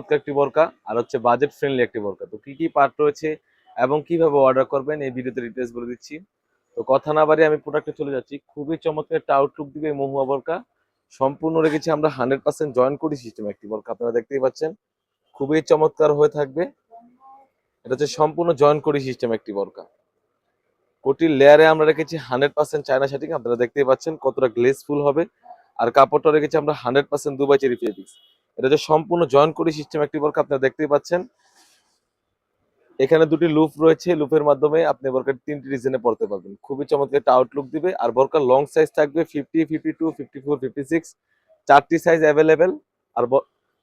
চমৎকার একটি বোরকা, আর হচ্ছে বাজেট ফ্রেন্ডলি একটি বোরকা। তো কি কি পার্ট রয়েছে এবং কীভাবে অর্ডার করবেন, এই ভিডিওতে ডিটেলস বলে দিচ্ছি। তো কথা না বাড়িয়ে আমি প্রোডাক্টে চলে যাচ্ছি। খুবই চমৎকার একটা আউটলুক দিবে এই মহুয়া বোরকা। সম্পূর্ণ রেখেছি আমরা হান্ড্রেড পার্সেন্ট জয়েন করি সিস্টেম একটি বোরকা, আপনারা দেখতেই পাচ্ছেন। খুবই চমৎকার হয়ে থাকবে। এটা হচ্ছে সম্পূর্ণ জয়েন করি সিস্টেম একটি বোরকা। কোটির লেয়ারে আমরা রেখেছি হান্ড্রেড পার্সেন্ট চায়না শাটিং আপনারা দেখতেই পাচ্ছেন কতটা গ্লেসফুল হবে। আর কাপড়টা রেখেছি আমরা hundred percent Dubai cherry fabrics এটা যে সম্পূর্ণ জয়েন করি সিস্টেম একটি বোরকা আপনারা দেখতেই পাচ্ছেন। এখানে দুটি লুপ রয়েছে লুপের মাধ্যমে আপনি বোরকার তিনটি ডিজাইনে পড়তে পারবেন। খুবই চমৎকার একটা আউটলুক দিবে। আর বোরকার লং সাইজ থাকবে fifty fifty two fifty four fifty six চারটি সাইজ অ্যাভেলেবেল আর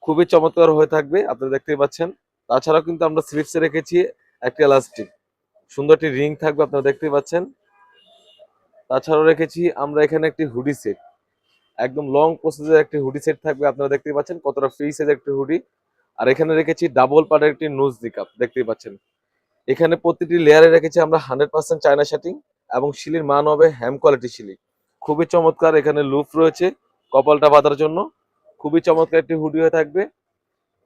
খুবই চমৎকার হয়ে থাকবে, আপনারা দেখতেই পাচ্ছেন। তাছাড়াও কিন্তু আমরা স্লিপসে রেখেছি একটি এলাস্টিক সুন্দর একটি রিং থাকবে, আপনারা দেখতেই পাচ্ছেন। তাছাড়াও রেখেছি আমরা এখানে একটি হুডি সেট একদম লং প্রসেসের একটি হুডি সেট থাকবে, আপনারা দেখতেই পাচ্ছেন কতটা ফ্রি সাইজ একটি হুডি আর এখানে রেখেছি ডাবল পার্টের একটি নোজ দিকাপ দেখতেই পাচ্ছেন। এখানে প্রতিটি লেয়ারে রেখেছি আমরা হান্ড্রেড পার্সেন্ট চায়না শাটিং এবং শিলির মান হবে হ্যাম কোয়ালিটি শিলি। খুবই চমৎকার এখানে লুপ রয়েছে কপালটা বাঁধার জন্য। খুবই চমৎকার একটি হুডি হয়ে থাকবে।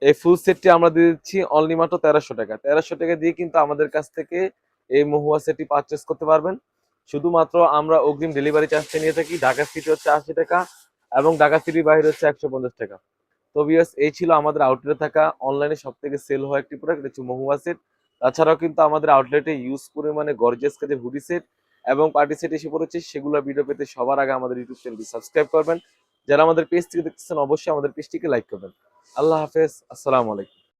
এই ফুল সেটটি আমরা দিয়ে দিচ্ছি অনলি মাত্র তেরোশো টাকা। তেরোশো টাকা দিয়ে কিন্তু আমাদের কাছ থেকে এই মহুয়া সেটটি পারচেস করতে পারবেন। শুধুমাত্র আমরা অগ্রিম ডেলিভারি চার্জটা নিয়ে থাকি। ঢাকা সিটি হচ্ছে আশি টাকা এবং ঢাকা সিটির বাইরে হচ্ছে একশো পঞ্চাশ টাকা। তো বিয়াস এই ছিল আমাদের আউটলেটে থাকা। অনলাইনে সব থেকে সেল হওয়া একটি প্রোডাক্ট হচ্ছে মহুয়া সেট তাছাড়াও কিন্তু আমাদের আউটলেটে ইউজ পরিমাণে গর্জিয়াস কাজের হুডি সেট এবং পার্টি সেট এসে পড়েছে। সেগুলো ভিডিও পেতে সবার আগে আমাদের ইউটিউব চ্যানেলটি সাবস্ক্রাইব করবেন। যারা আমাদের পেজ থেকে দেখতেছেন, অবশ্যই আমাদের পেজটিকে লাইক করবেন। আল্লাহ হাফেজ। আসসালামু আলাইকুম।